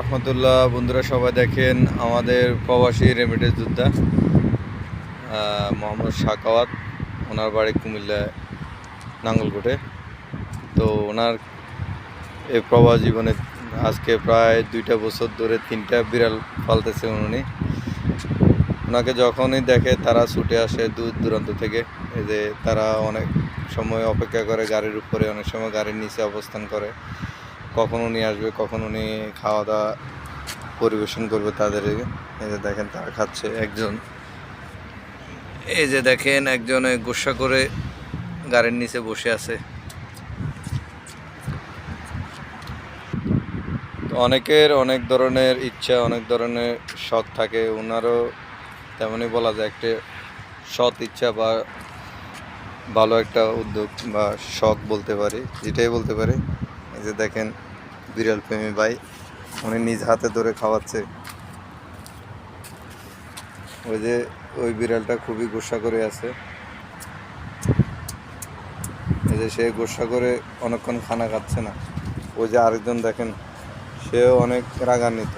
রহমতুল্লাহ। বন্ধুরা, সবাই দেখেন আমাদের প্রবাসী রেমিটেন্স যোদ্ধা মোহাম্মদ শাকাওয়াত। ওনার বাড়ি কুমিল্লায় নাঙ্গলকোটে। তো ওনার এই প্রবাস জীবনে আজকে প্রায় দুইটা বছর ধরে তিনটা বিড়াল পালতেছে উনি। ওনাকে যখনই দেখে তারা ছুটে আসে দূর দূরান্ত থেকে। এই যে তারা অনেক সময় অপেক্ষা করে গাড়ির উপরে, অনেক সময় গাড়ির নিচে অবস্থান করে। কখন উনি আসবে, কখন উনি খাওয়া দাওয়া পরিবেশন করবে তাদের এই যে দেখেন তারা খাচ্ছে একজন। এই যে দেখেন একজনে গোসা করে গাড়ির নিচে বসে আছে। অনেকের অনেক ধরনের ইচ্ছা, অনেক ধরনের শখ থাকে। ওনারও তেমনই বলা যায় একটা সৎ ইচ্ছা বা ভালো একটা উদ্যোগ বা শখ বলতে পারি, যেটাই বলতে পারি। যে দেখেন বিড়াল প্রেমী ভাই, উনি নিজ হাতে ধরে খাওয়াচ্ছে। ওই যে ওই বিড়ালটা খুবই গোসা করে আছে। এই যে সে গোসা করে অনেকক্ষণ খানা খাচ্ছে না। ওই যে আরেকজন দেখেন, সেও অনেক রাগান্বিত।